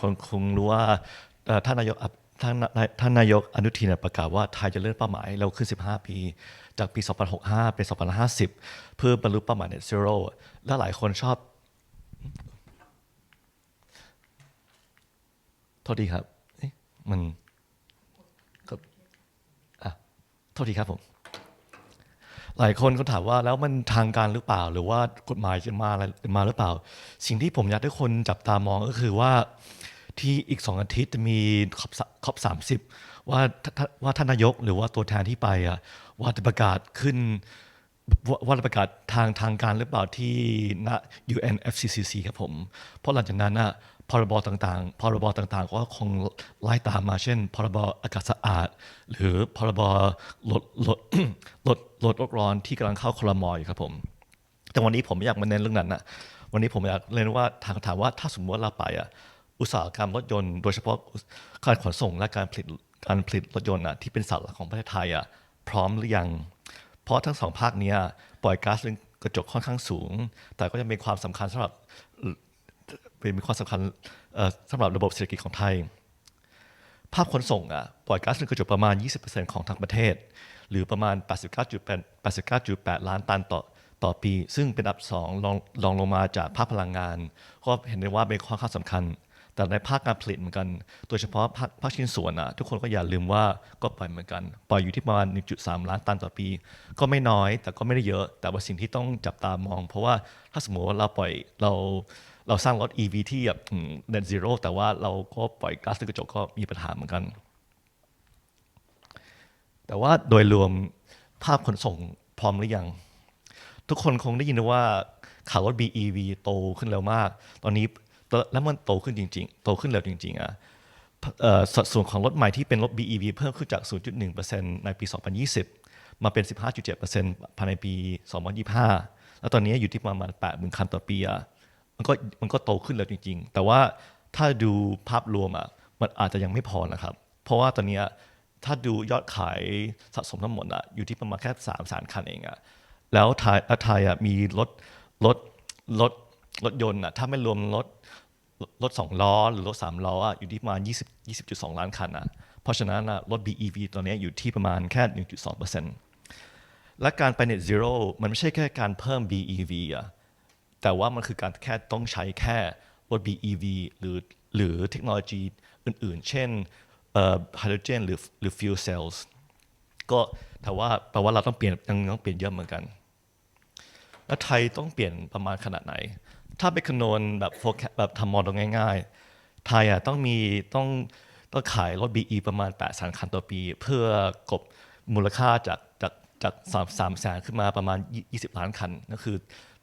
คนคงรู้ว่าท่านนายกอับท่านท่านนายกอนุทินประกาศว่าไทยจะเลื่อนเป้าหมายเร็วขึ้น 15 ปี จากปี 2065 เป็น 2050 เพื่อบรรลุเป้าหมาย net zero และหลายคนชอบโทษทีครับมันก็อะโทษทีครับผม หลายคนก็ถามว่าแล้วมันทางการหรือเปล่า หรือว่ากฎหมายจะมาอะไรมาหรือเปล่า สิ่งที่ผมอยากให้คนจับตามองก็คือว่า ที่อีกสองอาทิตย์จะมีครบครบสามสิบว่าว่าท่านนายกหรือว่าตัวแทนที่ไปอะว่าจะประกาศขึ้นว่าว่าจะประกาศทางทางการหรือเปล่าที่ณ UNFCCC ครับผม เพราะหลังจากนั้นน่ะพรบต่างๆ พรบต่างๆ ก็คงไล่ตามมา เช่น พรบอากาศสะอาด หรือพรบลดลดลดลดโลกร้อนที่กำลังเข้าคลมอยครับผม แต่วันนี้ผมไม่อยากมาเน้นเรื่องนั้นนะวันนี้ผมอยากเน้นว่าทางถามว่าถ้าสมมติว่าเราไปอะ อุตสาหกรรมรถยนต์โดยเฉพาะการขนส่งและการผลิตการผลิตรถยนต์อะที่เป็นเสาหลักของประเทศไทยอะพร้อมหรือยัง เพราะทั้งสองภาคเนี้ยปล่อยก๊าซเรือนกระจกค่อนข้างสูง แต่ก็ยังมีความสำคัญสำหรับเป็นมีความสำคัญเอ่อสำหรับระบบเศรษฐกิจของไทย ภาคขนส่งอะปล่อยก๊าซเรือนกระจกประมาณ 20%ของทั้งประเทศ หรือประมาณ 89.8 ล้านตันต่อต่อปี ซึ่งเป็นอันดับสองรองรองลงมาจากภาคพลังงาน ก็เห็นได้ว่าเป็นข้อข้าสำคัญ แต่ในภาคการผลิตเหมือนกัน โดยเฉพาะภาคภาคชิ้นส่วนอะทุกคนก็อย่าลืมว่าก็ปล่อยเหมือนกัน ปล่อยอยู่ที่ประมาณ 1.3 ล้านตันต่อปี ก็ไม่น้อยแต่ก็ไม่ได้เยอะ แต่ว่าสิ่งที่ต้องจับตามอง เพราะว่าถ้าสมมติว่าเราปล่อยเราเราสร้างรถ EV ที่แบบ net zero แต่ว่าเราก็ปล่อยก๊าซเรือนกระจกก็มีปัญหาเหมือนกัน แต่ว่าโดยรวมภาพขนส่งพร้อมหรือยัง ทุกคนคงได้ยินว่าข่าวรถ BEV โตขึ้นเร็วมาก ตอนนี้ แล้วมันโตขึ้นจริง ๆ โตขึ้นเร็วจริง ๆอะสัดส่วนของรถใหม่ที่เป็นรถ BEV เพิ่มขึ้นจาก 0.1%ในปี 2020 มาเป็น 15.7%ภายในปี 2025 แล้วตอนนี้อยู่ที่ประมาณ 80,000 คันต่อปีอะมันก็มันก็โตขึ้นแล้วจริง ๆ แต่ว่าถ้าดูภาพรวมอะมันอาจจะยังไม่พอนะครับ เพราะว่าตอนนี้ถ้าดูยอดขายสะสมทั้งหมดอะอยู่ที่ประมาณแค่3แสนคันเองอะแล้วไทยแล้วไทยอะมีรถรถรถ รถยนต์อะถ้าไม่รวมรถรถสองล้อหรือรถสามล้ออะอยู่ที่ประมาณ20 20.2 ล้านคันอะเพราะฉะนั้นอะรถ BEV ตอนนี้อยู่ที่ประมาณแค่ 1.2%และการไป net zero มันไม่ใช่แค่การเพิ่ม BEV อะแต่ว่ามันคือการแค่ต้องใช้แค่รถ BEV หรือหรือเทคโนโลยีอื่นๆ เช่นเอ่อ hydrogen หรือหรือ fuel cells ก็แต่ว่าแปลว่าเราต้องเปลี่ยนยังต้องเปลี่ยนเยอะเหมือนกัน แล้วไทยต้องเปลี่ยนประมาณขนาดไหน ถ้าไปคำนวณแบบ forecast แบบทำโมเดลง่าย ๆ ไทยอะต้องมีต้องต้องขายรถ BE ประมาณ8แสนคันต่อปี เพื่อกบมูลค่าจากจากจากสามสามแสนขึ้นมาประมาณ 20 ล้านคันนั่นคือ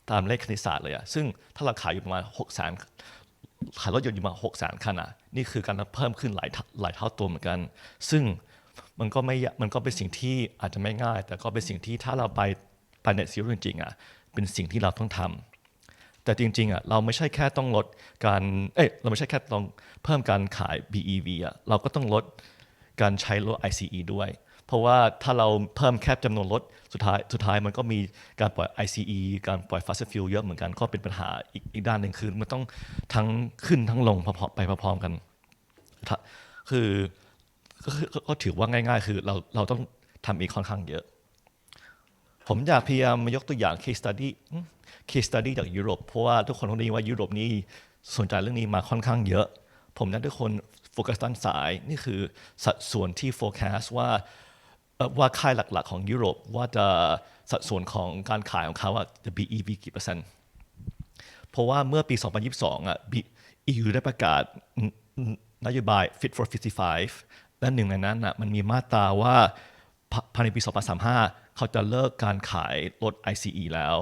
ตามเลขคณิตศาสตร์เลยอะซึ่งถ้าเราขายอยู่ประมาณ6แสนขายรถยนต์อยู่มาณ6แสนคันอะนี่คือการเพิ่มขึ้นหลายหลายเท่าตัวเหมือนกัน ซึ่งมันก็ไม่มันก็เป็นสิ่งที่อาจจะไม่ง่าย แต่ก็เป็นสิ่งที่ถ้าเราไปไปเน็ตซีโร่จริงๆอะเป็นสิ่งที่เราต้องทำ แต่จริงๆอะเราไม่ใช่แค่ต้องลดการเอ้ยเราไม่ใช่แค่ต้องเพิ่มการขาย BEV อะเราก็ต้องลดการใช้รถ ICE ด้วย เพราะว่าถ้าเราเพิ่มแค่จำนวนรถสุดท้ายสุดท้ายมันก็มีการปล่อย ICE การปล่อย fossil fuel เยอะเหมือนกันก็เป็นปัญหาอีกอีกด้านหนึ่งคือมันต้องทั้งขึ้นทั้งลงพอๆไปพร้อมๆกัน คือก็ถือว่าง่าย ๆ คือเราเราต้องทำอีกค่อนข้างเยอะ ผมอยากพยายามยกตัวอย่าง case study อืม case study จากยุโรปเพราะว่าทุกคนคงได้ยินว่ายุโรปนี่สนใจเรื่องนี้มาค่อนข้างเยอะ ผมอยากให้ทุกคนโฟกัสด้านซ้าย นี่คือสัดส่วนที่ forecast ว่าว่าค่ายหลักๆของยุโรปว่าจะสัดส่วนของการขายของเขาอะจะ BEV กี่เปอร์เซ็นต์เพราะว่าเมื่อปี 2022อะ EU ได้ประกาศนโยบาย Fit for 55 และหนึ่งในนั้นอะมันมีมาตราว่าภภายในปี 2035 เขาจะเลิกการขายรถ ICE แล้ว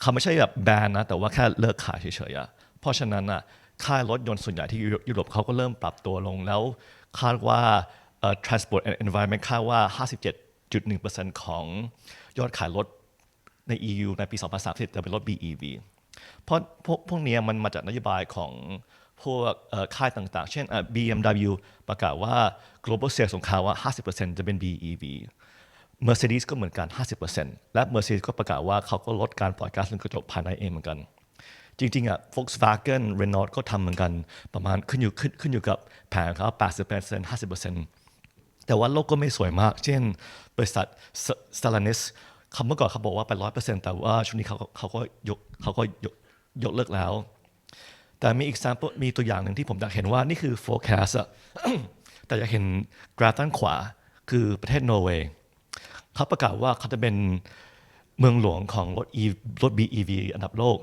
เขาไม่ใช่แบบแบนนะแต่ว่าแค่เลิกขายเฉยๆอะเพราะฉะนั้นอะค่ายรถยนต์ส่วนใหญ่ที่ยุโรปเขาก็เริ่มปรับตัวลงแล้วคาดว่า transport and environment คาดว่า 57.1%ของยอดขายรถใน EU ในปี 2030 จะเป็นรถ BEV เพราะพวกพวกนี้มันมาจากนโยบายของพวกค่ายต่างๆ เช่น BMW ประกาศว่า global sales ของเขาว่า 50%จะเป็น BEV Mercedes ก็เหมือนกัน 50%และ Mercedes ก็ประกาศว่าเขาก็ลดการปล่อยก๊าซเรือนกระจกภายในเองเหมือนกัน จริงๆอะ Volkswagen Renault ก็ทำเหมือนกันประมาณขึ้นอยู่ขึ้นขึ้นอยู่กับแผงเขา80% 50%แต่ว่าโลกก็ไม่สวยมาก เช่น บริษัท Stellantis เขาเมื่อก่อนเขาบอกว่าไปร้อยเปอร์เซ็นต์แต่ว่าช่วงนี้เขาก็เขาก็ยกเขาก็ยกยกเลิกแล้ว แต่มี example มีตัวอย่างหนึ่งที่ผมอยากเห็นว่านี่คือ forecast อะแต่อยากเห็นกราฟด้านขวาคือประเทศนอร์เวย์ เขาประกาศว่าเขาจะเป็นเมืองหลวงของรถ E รถ BEV อันดับโลก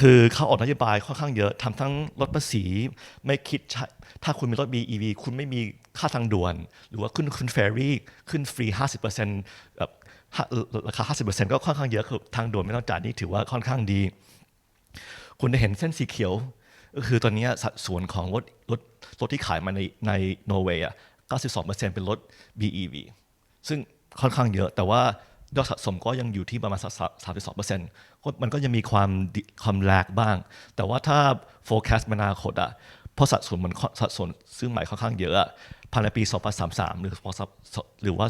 คือเขาออกนโยบายค่อนข้างเยอะทำทั้งลดภาษีไม่คิดใช้ถ้าคุณมีรถ BEV คุณไม่มีค่าทางด่วน หรือว่าขึ้นขึ้นเฟรรี่ขึ้นฟรี 50%แบบห้าราคา 50%ก็ค่อนข้างเยอะคือทางด่วนไม่ต้องจ่ายนี่ถือว่าค่อนข้างดี คุณจะเห็นเส้นสีเขียว ก็คือตอนนี้สัดส่วนของรถรถรถที่ขายมาในในนอร์เวย์อะ92%เป็นรถ BEV ซึ่งค่อนข้างเยอะ แต่ว่ายอดสะสมก็ยังอยู่ที่ประมาณสามสิบสองเปอร์เซ็นต์มันก็ยังมีความความแลกบ้าง แต่ว่าถ้า forecast มาอนาคตอะเพราะสัดส่วนมันสัดส่วนซื้อใหม่ค่อนข้างเยอะอะภายในปี 2033 หรือหรือว่า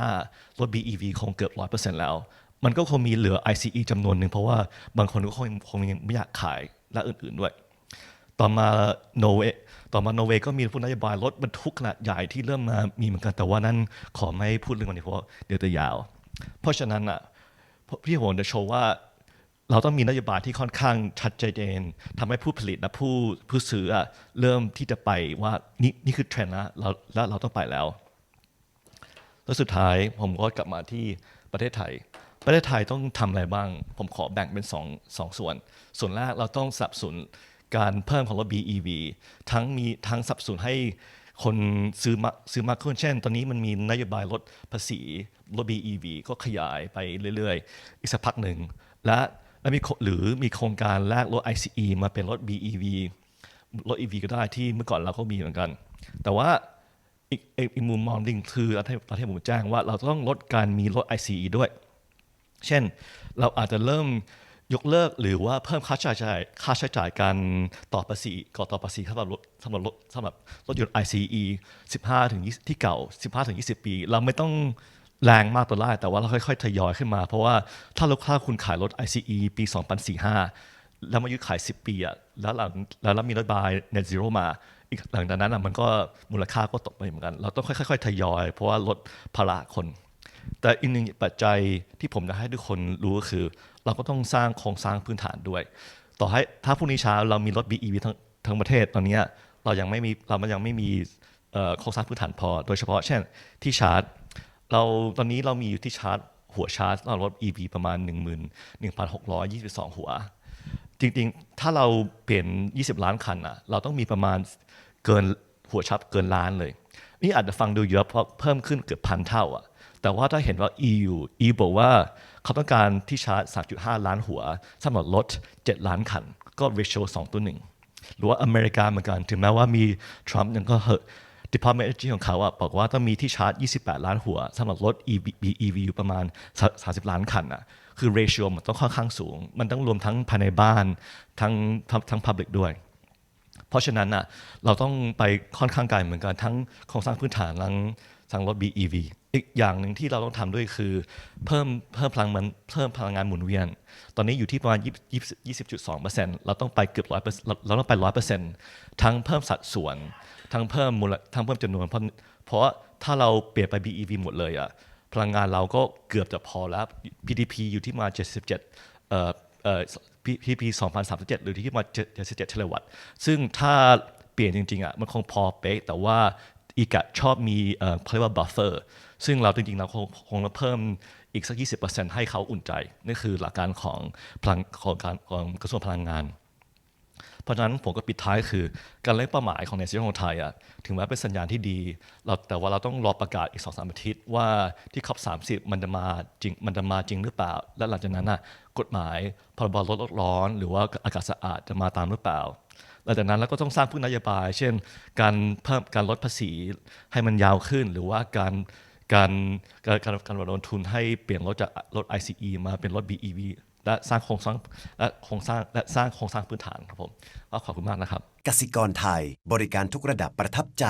2035 รถ BEV คงเกือบ 100%แล้ว มันก็คงมีเหลือ ICE จำนวนหนึ่งเพราะว่าบางคนก็คงคงยังไม่อยากขายและอื่นๆด้วย ต่อมาโนเวต่อมาโนเวก็มีผู้นโยบายรถบรรทุกขนาดใหญ่ที่เริ่มมามีเหมือนกัน แต่ว่านั้นขอไม่พูดเรื่องนี้เพราะเดี๋ยวจะยาว เพราะฉะนั้นอะพี่ผมจะโชว์ว่าเราต้องมีนโยบายที่ค่อนข้างชัดเจนทำให้ผู้ผลิตและผู้ผู้ซื้ออะเริ่มที่จะไปว่านี่นี่คือเทรนด์นะเราแล้วเราต้องไปแล้ว แล้วสุดท้ายผมก็กลับมาที่ประเทศไทย ประเทศไทยต้องทำอะไรบ้าง ผมขอแบ่งเป็นสองสองส่วน ส่วนแรกเราต้องสนับสนุน การเพิ่มของรถ BEV ทั้งมีทั้งสับสนุนให้คนซื้อมาซื้อมากขึ้นเช่น ตอนนี้มันมีนโยบายลดภาษีรถ BEV ก็ขยายไปเรื่อยๆ อีกสักพักหนึ่ง และและมีหรือมีโครงการแลกรถ ICE มาเป็นรถ BEV รถ EV ก็ได้ที่เมื่อก่อนเราก็มีเหมือนกัน แต่ว่าอีกอีกมุมมองหนึ่งคือประเทศประเทศผมแจ้งว่าเราต้องลดการมีรถ ICE ด้วย เช่นเราอาจจะเริ่ม ยกเลิกหรือว่าเพิ่มค่าใช้จ่ายค่าใช้จ่ายการต่อภาษีก่อต่อภาษีสำหรับรถสำหรับรถสำหรับรถยนต์ ICE 15ถึง20ที่เก่า 15ถึง20 ปี เราไม่ต้องแรงมากตัวแรกแต่ว่าเราค่อยๆทยอยขึ้นมา เพราะว่าถ้าลูกค้าคุณขายรถ ICE ปี 2045 แล้วมายุขาย 10 ปีอะแล้วหลังแล้วมีนโยบาย net zero มาอีกหลังจากนั้นอะมันก็มูลค่าก็ตกไปเหมือนกัน เราต้องค่อยๆทยอย เพราะว่าลดภาระคน แต่อีกหนึ่งปัจจัยที่ผมอยากให้ทุกคนรู้ก็คือ เราก็ต้องสร้างโครงสร้างพื้นฐานด้วย ต่อให้ถ้าพรุ่งนี้เช้าเรามีรถ BEV ทั้งทั้งประเทศตอนนี้เรายังไม่มีเรามันยังไม่มีโครงสร้างพื้นฐานพอ โดยเฉพาะเช่นที่ชาร์จ เราตอนนี้เรามีอยู่ที่ชาร์จ หัวชาร์จเรารถ EV ประมาณ 11,622 หัว จริงๆ ถ้าเราเปลี่ยน 20 ล้านคันอะเราต้องมีประมาณเกินหัวชับเกินล้านเลย นี่อาจจะฟังดูเยอะเพราะเพิ่มขึ้นเกือบพันเท่าอะ แต่ว่าถ้าเห็นว่า EU EU บอกว่าเขาต้องการที่ชาร์จ 3.5 ล้านหัวสำหรับรถ 7 ล้านคัน ก็ ratio 2ต่อ1หรือว่าอเมริกาเหมือนกัน ถึงแม้ว่ามีทรัมป์ยังก็เหอะ Department of Energy ของเขาอะบอกว่าต้องมีที่ชาร์จ 28 ล้านหัวสำหรับรถ EV EV อยู่ประมาณ 30 ล้านคันอะคือ ratio มันต้องค่อนข้างสูง มันต้องรวมทั้งภายในบ้านทั้งทั้งทั้ง public ด้วย เพราะฉะนั้นอะเราต้องไปค่อนข้างไกลเหมือนกันทั้งโครงสร้างพื้นฐานทั้งทั้งรถ BEV อีกอย่างหนึ่งที่เราต้องทำด้วยคือ เพิ่มเพิ่มพลังมันเพิ่มพลังงานหมุนเวียน ตอนนี้อยู่ที่ประมาณ20 20.2%เราต้องไปเกือบร้อยเราต้องไปร้อยเปอร์เซ็นต์ทั้งเพิ่มสัดส่วน ทั้งเพิ่มมูลทั้งเพิ่มจำนวนเพราะเพราะถ้าเราเปลี่ยนไป BEV หมดเลยอะพลังงานเราก็เกือบจะพอแล้ว PDP อยู่ที่มา77เอ่อเอ่อ พี่ปี2037 หรือที่มา77เทเลวัตต์ ซึ่งถ้าเปลี่ยนจริงๆอะมันคงพอเป๊ะแต่ว่าอีกอะชอบมีเอ่อเขาเรียกว่าบัฟเฟอร์ซึ่งเราจริงๆเราคงคงเพิ่มอีกสัก 20%ให้เขาอุ่นใจ นี่คือหลักการของพลังของการของกระทรวงพลังงาน เพราะฉะนั้นผมก็ปิดท้ายคือการเล่นเป้าหมายของในซีรีส์ของไทยอะถึงแม้เป็นสัญญาณที่ดีเราแต่ว่าเราต้องรอประกาศอีกสองสามอาทิตย์ว่าที่ครบ30มันจะมาจริงมันจะมาจริงหรือเปล่า และหลังจากนั้นอะกฎหมายพรบลดร้อน หรือว่าอากาศสะอาดจะมาตามหรือเปล่าหลังจากนั้นเราก็ต้องสร้างผู้นโยบาย เช่น การเพิ่มการลดภาษีให้มันยาวขึ้น หรือว่าการการการการการระดทุนให้เปลี่ยนรถจากรถ ICE มาเป็นรถ BEV และสร้างโครงสร้างและโครงสร้างและสร้างโครงสร้างพื้นฐานครับผมก็ขอบคุณมากนะครับ กสิกรไทยบริการทุกระดับประทับใจ